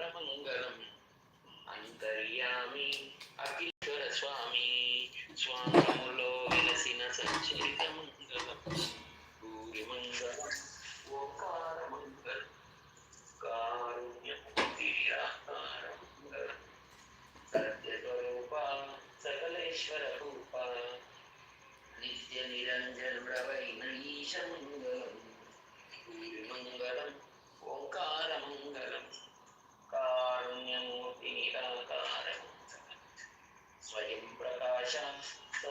పరమంగళం అంతర్యామి అఖిలేశ్వర స్వామి స్వాములో విలసిన సంచరిత మంగళం భూరి మంగళం ఓంకార మంగళం కారుణ్యం దివ్యాకారం సకలేశ్వర రూప నిత్య నిరంజన ప్రవైన మంగళం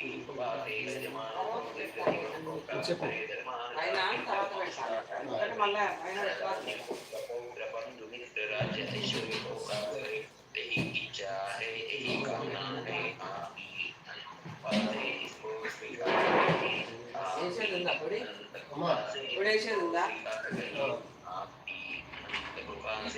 చెప్పు వేసేది ఉందా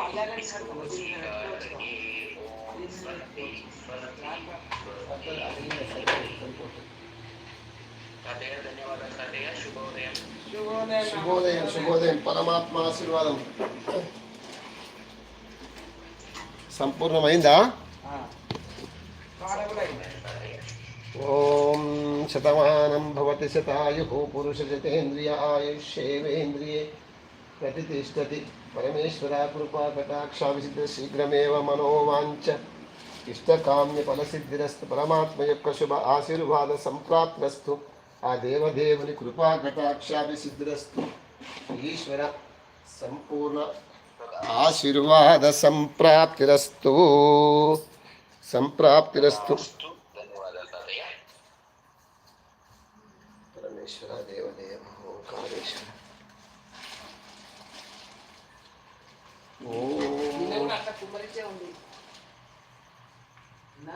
పల్లెలని शुभोदय शुभोदय परमात्मा आशीर्वाद संपूर्ण ओम शतमान भवति शतायुः पुरुषजतेन्द्रियायुष्येवेन्द्रिये प्रतितिष्ठति परमेश्वरा ಇಷ್ಟಕಾಮ್ಯ ಫಲಸಿದ್ಧಿರಸ್ತು ಪರಮಾತ್ಮ యొక్క శుభ ఆశీర్వాద సంప్రాప్తస్తు ఆ దేవదేవుని కృపా కటాక్షాభిసిద్ధిరస్తు ఈశ్వర సంపూర్ణ ఆశీర్వాద